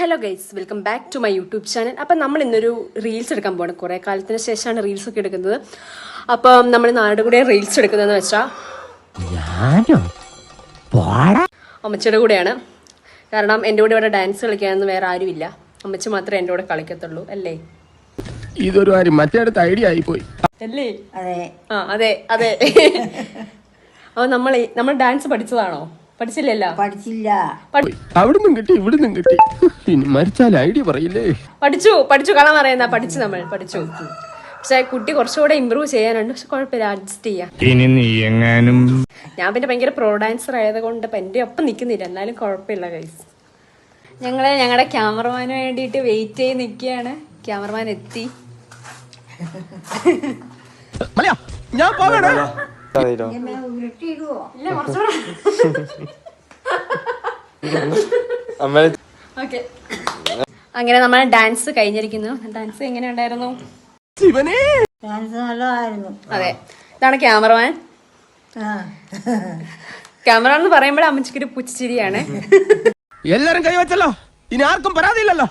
Hello guys welcome back to my YouTube channel അപ്പം നമ്മൾ ഇന്നൊരു റീൽസ് എടുക്കാൻ പോകണം കുറേ കാലത്തിന് ശേഷമാണ് റീൽസ് ഒക്കെ എടുക്കുന്നത്. അപ്പം നമ്മൾ നാട് കൂടെ റീൽസ് എടുക്കുന്നതെന്ന് വെച്ചാൽ അമ്മച്ചിയുടെ കൂടെയാണ്. കാരണം എന്റെ കൂടെ ഇവിടെ ഡാൻസ് കളിക്കാനൊന്നും വേറെ ആരുമില്ല. അമ്മച്ചി മാത്രമേ എന്റെ കൂടെ കളിക്കത്തുള്ളൂ അല്ലേ? ഇതൊരു കാര്യം. മറ്റേടത്ത് ഐഡിയ ആയിപ്പോയി. അല്ലേ? അതെ. ആ അതെ അതെ. അപ്പോൾ നമ്മൾ നമ്മൾ ഡാൻസ് പഠിച്ചതാണോ? പഠിച്ചില്ലല്ലോ? പഠിച്ചില്ല. അവിടുന്ന് കിട്ടി ഇവിടുന്ന് കിട്ടി. ഇനി മരിച്ചാൽ ഐഡിയ പറയില്ലേ? പഠിച്ചു പഠിച്ചു. കള പറയുന്ന പഠിച്ചു നമ്മൾ പഠിച്ചു. പക്ഷെ കുട്ടി കുറച്ചുകൂടെ ഇമ്പ്രൂവ് ചെയ്യാനുണ്ട്. പക്ഷെ കുഴപ്പമില്ല അഡ്ജസ്റ്റ് ചെയ്യാം. ഇനി നീ എങ്ങാനും ഞാൻ പിന്നെ ഭയങ്കര പ്രോ ഡാൻസർ ആയതുകൊണ്ട് കൊണ്ട് എന്റെ ഒപ്പം നിൽക്കുന്നില്ല. എന്നാലും കുഴപ്പമില്ല ഗൈസ് ഞങ്ങൾ ഞങ്ങളുടെ ക്യാമറമാന് വേണ്ടിയിട്ട് വെയിറ്റ് ചെയ്ത് നിൽക്കുകയാണ്. ക്യാമറമാൻ എത്തി. ഞാൻ പോകണേ ഓക്കെ. അങ്ങനെ നമ്മളെ ഡാൻസ് കഴിഞ്ഞിരിക്കുന്നു. ഡാൻസ് എങ്ങനെ ഉണ്ടായിരുന്നു ശിവനേ! ഡാൻസ് നല്ലതായിരുന്നു. അതെ. ഇതാണ് ക്യാമറമാൻ ആ. ക്യാമറ എന്ന് പറയുമ്പോൾ അമ്മച്ചിക്കൊരു പുച്ചിരിയാണ് എല്ലാരും കൈവച്ചല്ലോ ഇനി ആർക്കും പരാതിയില്ലല്ലോ.